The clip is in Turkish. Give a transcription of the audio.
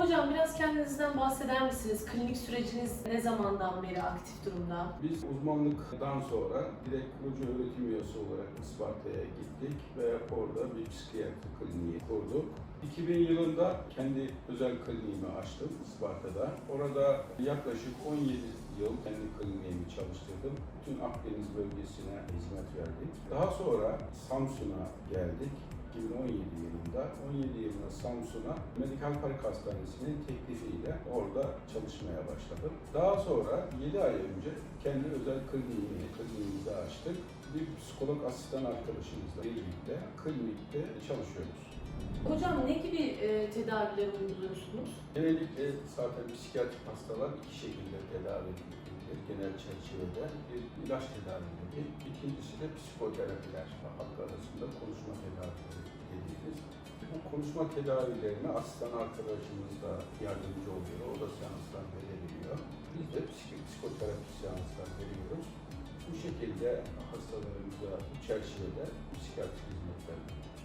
Hocam biraz kendinizden bahseder misiniz? Klinik süreciniz ne zamandan beri aktif durumda? Biz uzmanlıktan sonra direkt kurucu öğretim üyesi olarak Isparta'ya gittik ve orada bir psikiyatri kliniği kurduk. 2000 yılında kendi özel kliniğimi açtım Isparta'da. Orada yaklaşık 17 yıl kendi kliniğimi çalıştırdım. Bütün Akdeniz bölgesine hizmet verdik. Daha sonra Samsun'a geldik. 2017 yılında, 17 yılında Samsun'a Medikal Park Hastanesi'nin teklifiyle orada çalışmaya başladım. Daha sonra 7 ay önce kendi özel kliniğimi, kliniğimizi açtık. Bir psikolog asistan arkadaşımızla birlikte klinikte çalışıyoruz. Hocam ne gibi e, tedaviler uyguluyorsunuz? Genellikle zaten psikiyatrik hastalar iki şekilde tedavi edilir. Genel çerçevede bir ilaç tedavileri, ikincisi de psikoterapiler. Halk arasında konuşma tedavileri konuşma tedavilerine asistan arkadaşımız da yardımcı oluyor. O da seanslar verebiliyor. Biz de psik- psikoterapi seanslar veriyoruz. Bu şekilde hastalarımıza bu çerçevede psikiyatrik hizmetler veriyoruz.